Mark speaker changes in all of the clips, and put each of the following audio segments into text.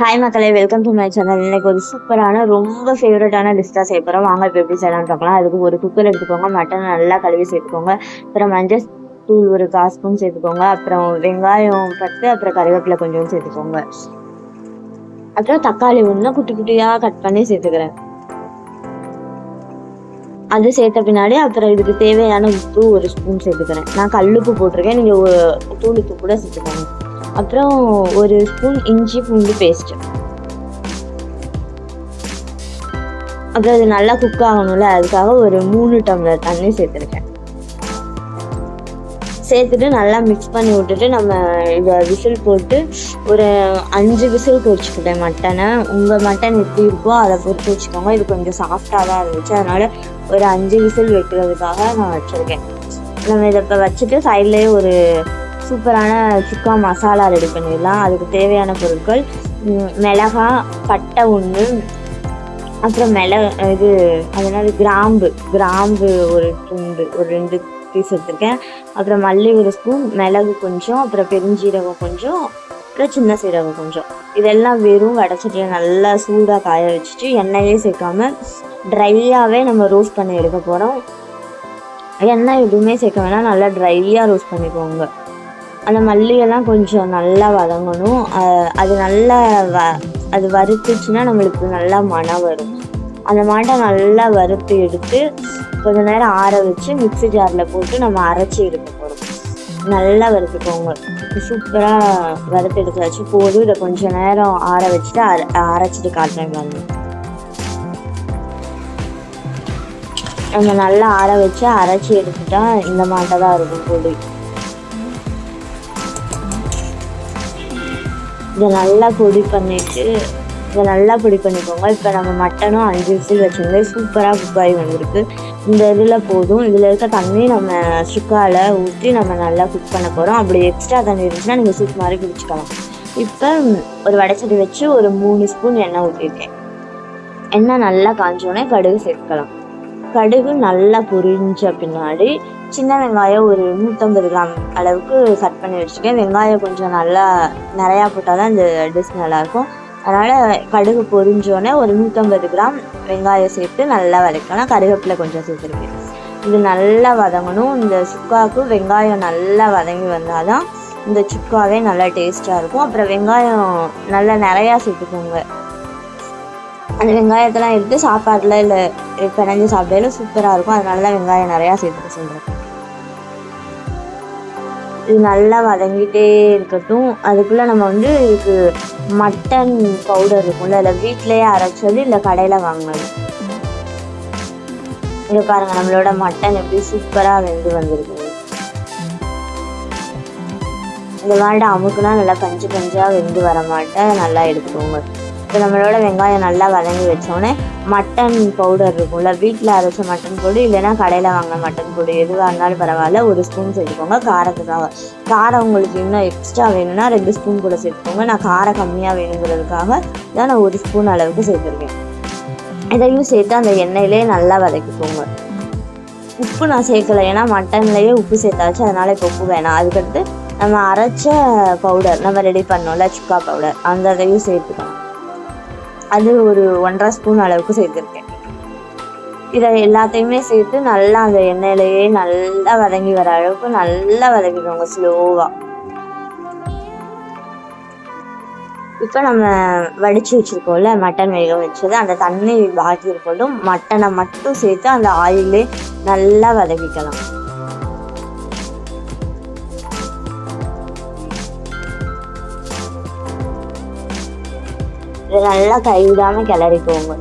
Speaker 1: Hi மக்களே. Welcome to my channel இன்னைக்கு ஒரு சூப்பரான ரொம்ப ஃபேவரட்டான டிஷ்ஷாக செய்ய போகிறோம் வாங்க இப்போ எப்படி செய்யலாம்னு பார்க்கலாம். அதுக்கு ஒரு குக்கர் எடுத்துக்கோங்க. மட்டன் நல்லா கழுவி சேர்த்துக்கோங்க. அப்புறம் மஞ்சள் தூள் ஒரு கால் ஸ்பூன் சேர்த்துக்கோங்க. அப்புறம் வெங்காயம் பத்து அப்புறம் கருவேப்பிலை கொஞ்சம் சேர்த்துக்கோங்க. அப்புறம் தக்காளி ஒன்று குட்டி குட்டியாக கட் பண்ணி சேர்த்துக்கிறேன். அது சேர்த்த பின்னாடி அப்புறம் இதுக்கு தேவையான உப்பு ஒரு ஸ்பூன் சேர்த்துக்கிறேன். நான் கல்லுப்பு போட்டிருக்கேன். நீங்கள் தூள் உப்பு கூட சேர்த்துக்கோங்க. அப்புறம் ஒரு ஸ்பூன் இஞ்சி பூண்டு பேஸ்ட் அப்புறம் அது நல்லா குக் ஆகணும்ல அதுக்காக ஒரு மூணு டம்ளர் தண்ணி சேர்த்துருக்கேன். சேர்த்துட்டு நல்லா மிக்ஸ் பண்ணி விட்டுட்டு நம்ம இதை விசில் போட்டு ஒரு அஞ்சு விசில் பொரிச்சுக்கிட்டேன் மட்டனை. உங்கள் மட்டன் எப்படி இருக்கோ அதை பொறுத்து வச்சுக்கோங்க. இது கொஞ்சம் சாஃப்டாக தான் இருந்துச்சு. அதனால் ஒரு அஞ்சு விசில் வைக்கிறதுக்காக நான் வச்சுருக்கேன். நம்ம இதை இப்போ வச்சுட்டு சைட்லேயே ஒரு சூப்பரான சுக்கா மசாலா ரெடி பண்ணிடலாம். அதுக்கு தேவையான பொருட்கள் மிளகா பட்டை ஒன்று அப்புறம் மிள இது அதனால கிராம்பு கிராம்பு ஒரு துண்டு ஒரு ரெண்டு பீஸ் எடுத்துருக்கேன். அப்புறம் மல்லி ஒரு ஸ்பூன் மிளகு கொஞ்சம் அப்புறம் பெருஞ்சீரகம் கொஞ்சம் அப்புறம் சின்ன சீரகம் கொஞ்சம். இதெல்லாம் வெறும் வடச்சட்டியில் நல்லா சூடாக காய வச்சுட்டு எண்ணெயே சேர்க்காம ட்ரையாகவே நம்ம ரோஸ்ட் பண்ணி எடுக்க போகிறோம் எண்ணெய் எதுவுமே சேர்க்க வேணாம். நல்லா ட்ரையாக ரோஸ்ட் பண்ணிக்கோங்க. அந்த மல்லியெல்லாம் கொஞ்சம் நல்லா வதங்கணும். அது நல்லா வ அது வறுத்துச்சுன்னா நம்மளுக்கு நல்லா மணம் வரும். அந்த மாட்டை நல்லா வறுத்து எடுத்து கொஞ்ச நேரம் ஆற வச்சு மிக்ஸி ஜாரில் போட்டு நம்ம அரைச்சி எடுக்க போகிறோம் நல்லா வறுத்துக்கோங்க. சூப்பராக வறுத்து எடுத்து வச்சு போதும். இதை கொஞ்ச நேரம் ஆற வச்சுட்டு அரை அரைச்சிட்டு காட்டுறேன் பாருங்க. நம்ம நல்லா ஆற வச்சு அரைச்சி எடுத்துட்டா இந்த மாட்டை தான் இருக்கும் பொடி. இதை நல்லா பொடி பண்ணிட்டு இதை நல்லா பொடி பண்ணிக்கோங்க. இப்போ நம்ம மட்டனும் அஞ்சு விசில் வச்சுருந்தே சூப்பராக குக் ஆகி வந்திருக்கு. இந்த இதில் போதும். இதில் இருக்க தண்ணி நம்ம சுக்கால ஊற்றி நம்ம நல்லா குக் பண்ண போகிறோம் அப்படி எக்ஸ்ட்ரா தண்ணி இருந்துச்சுன்னா நீங்கள் சூப் மாதிரி குடிச்சிக்கலாம். இப்போ ஒரு வடைச்சட்டி வச்சு ஒரு மூணு ஸ்பூன் எண்ணெய் ஊற்றிருக்கேன். எண்ணெய் நல்லா காஞ்சோடனே கடுகு சேர்க்கலாம் கடுகு நல்லா பொரிஞ்ச பின்னாடி சின்ன வெங்காயம் ஒரு நூற்றம்பது கிராம் அளவுக்கு கட் பண்ணி வச்சுருக்கேன். வெங்காயம் கொஞ்சம் நல்லா நிறையா போட்டால் தான் இந்த டிஷ் நல்லாயிருக்கும். அதனால் கடுகு பொரிஞ்சோடனே ஒரு நூற்றம்பது கிராம் வெங்காயம் சேர்த்து நல்லா வதக்கலாம் கருவேப்பிலை கொஞ்சம் சேர்த்துருக்கேன். இது நல்லா வதங்கணும். இந்த சுக்காவுக்கு வெங்காயம் நல்லா வதங்கி வந்தால் தான் இந்த சுக்காவே நல்லா டேஸ்ட்டாக இருக்கும். அப்புறம் வெங்காயம் நல்லா நிறையா சேர்த்துக்கோங்க. அந்த வெங்காயத்தெல்லாம் எடுத்து சாப்பாட்டில் இல்லை பிணைஞ்சு சாப்பிடையில சூப்பராக இருக்கும். அதனால தான் வெங்காயம் நிறையா சேர்த்துக்க சொல்கிறேன் இது நல்லா வதங்கிட்டே இருக்கட்டும். அதுக்குள்ளே நம்ம வந்து இதுக்கு மட்டன் பவுடர் இருக்கும்ல இல்லை வீட்டிலேயே அரைச்சது இல்லை கடையில் வாங்கினது இங்கே பாருங்க நம்மளோட மட்டன் எப்படி சூப்பராக வெந்து வந்திருக்கு இந்த மாதிரி அமுக்குனா நல்லா பஞ்சு பஞ்சாக வெந்து வர மாட்டேன். நல்லா எடுத்துக்கோங்க. இப்போ நம்மளோட வெங்காயம் நல்லா வதங்கி வச்சோடனே மட்டன் பவுடர் இருக்கும்ல வீட்டில் அரைச்ச மட்டன் பொடி இல்லைன்னா கடையில் வாங்கின மட்டன் பொடி எதுவாக இருந்தாலும் பரவாயில்ல ஒரு ஸ்பூன் சேர்த்துக்கோங்க காரத்துக்காக. காரம் உங்களுக்கு இன்னும் எக்ஸ்ட்ரா வேணும்னா ரெண்டு ஸ்பூன் கூட சேர்த்துக்கோங்க. நான் காரம் கம்மியாக வேணுங்கிறதுக்காக தான் நான் ஒரு ஸ்பூன் அளவுக்கு சேர்த்துருக்கேன். இதையும் சேர்த்து அந்த எண்ணெயிலே நல்லா வதக்கிக்கோங்க. உப்பு நான் சேர்க்கலை ஏன்னா மட்டன்லேயே உப்பு சேர்த்தாச்சு அதனால இப்போ உப்பு வேணாம். அதுக்கடுத்து நம்ம அரைச்ச பவுடர் நம்ம ரெடி பண்ணோம்ல சுக்கா பவுடர் அந்த இதையும் சேர்த்துக்கணும் அது ஒரு ஒன்றரை ஸ்பூன் அளவுக்கு சேர்த்துருக்கேன். இதை எல்லாத்தையுமே சேர்த்து நல்லா அந்த எண்ணெயிலேயே நல்லா வதங்கி வர அளவுக்கு நல்லா வதக்கிக்கோங்க ஸ்லோவாக இப்போ நம்ம வடித்து வச்சுருக்கோம்ல மட்டன் வேக வச்சது அந்த தண்ணி பாக்கி இருக்கட்டும் மட்டனை மட்டும் சேர்த்து அந்த ஆயிலே நல்லா வதக்கிக்கலாம். இதை நல்லா கைவிடாமல் கிளறிக்கோங்க.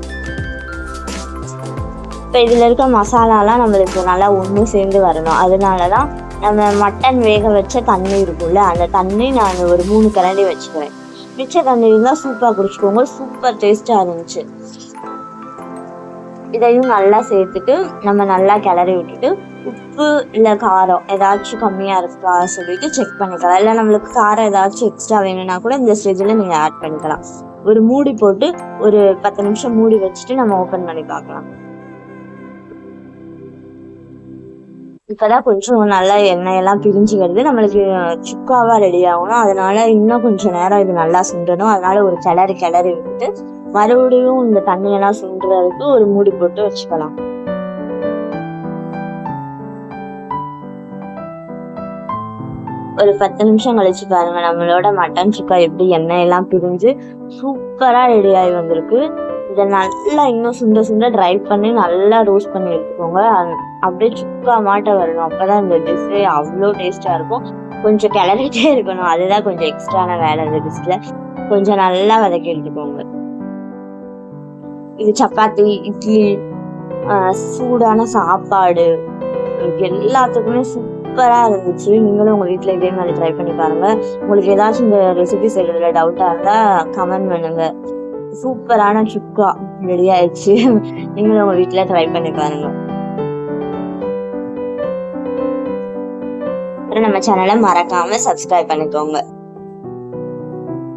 Speaker 1: இப்போ இதில் இருக்க மசாலாலாம் நம்மளுக்கு நல்லா ஒன்று சேர்ந்து வரணும். அதனால தான் நம்ம மட்டன் வேக வச்ச தண்ணி இருக்கும்ல அந்த தண்ணி நான் ஒரு மூணு கரண்டி வச்சுக்கிறேன். மிச்ச தண்ணி இருந்தால் சூப்பாக குடிச்சிக்கோங்க. சூப்பர் டேஸ்ட்டாக இருந்துச்சு. இதையும் நல்லா சேர்த்துட்டு நம்ம நல்லா கிளறி விட்டுட்டு உப்பு இல்லை காரம் ஏதாச்சும் கம்மியாக இருக்கா சொல்லிட்டு செக் பண்ணிக்கலாம். இல்லை நம்மளுக்கு காரம் ஏதாச்சும் எக்ஸ்ட்ரா வேணும்னா கூட இந்த ஸ்டேஜில் நீங்கள் ஆட் பண்ணிக்கலாம். ஒரு மூடி போட்டு ஒரு பத்து நிமிஷம் மூடி வச்சுட்டு நம்ம ஓப்பன் பண்ணி பார்க்கலாம். இப்பதான் கொஞ்சம் நல்லா எண்ணெயெல்லாம் எல்லாம் வருது நம்மளுக்கு சுக்காவா ரெடி ஆகணும். அதனால இன்னும் கொஞ்சம் நேரம் இது நல்லா சுண்டணும். அதனால ஒரு கிளறி கிளறி விட்டுட்டு மறுபடியும் இந்த தண்ணியெல்லாம் சுண்டுறதுக்கு ஒரு மூடி போட்டு வச்சுக்கலாம். ஒரு பத்து நிமிஷம் கழிச்சு பாருங்க நம்மளோட மட்டன் சுக்கா எப்படி எண்ணெய் எல்லாம் பிரிஞ்சு சூப்பரா ரெடி ஆகி வந்திருக்கு. இதை நல்லா இன்னும் சுண்ட சுண்ட ட்ரை பண்ணி நல்லா ரோஸ்ட் பண்ணி எடுத்துக்கோங்க. அப்படியே சுக்கா மாட்ட வரணும். அப்பதான் இந்த டிஷ் அவ்வளோ டேஸ்டா இருக்கும். கொஞ்சம் கிளறிட்டே இருக்கணும். அதுதான் கொஞ்சம் எக்ஸ்ட்ரான வேலை இந்த டிஷ்ல கொஞ்சம் நல்லா வதக்கி எடுத்துக்கோங்க. இது சப்பாத்தி இட்லி ஆஹ் சூடான சாப்பாடு. எல்லாத்துக்குமே எல்லாத்துக்குமே சூப்பராக இருந்துச்சு. நீங்களும் உங்கள் வீட்டில் இதே மாதிரி ட்ரை பண்ணி பாருங்க. உங்களுக்கு ஏதாச்சும் இந்த ரெசிபி செய்கிறதுல டவுட்டாக இருந்தால் கமெண்ட் பண்ணுங்க. சூப்பரான சுக்கா ரெடி ஆயிடுச்சு. நீங்களும் உங்கள் வீட்டில் ட்ரை பண்ணி பாருங்கள் அப்புறம் நம்ம சேனலை மறக்காமல் சப்ஸ்கிரைப் பண்ணிக்கோங்க.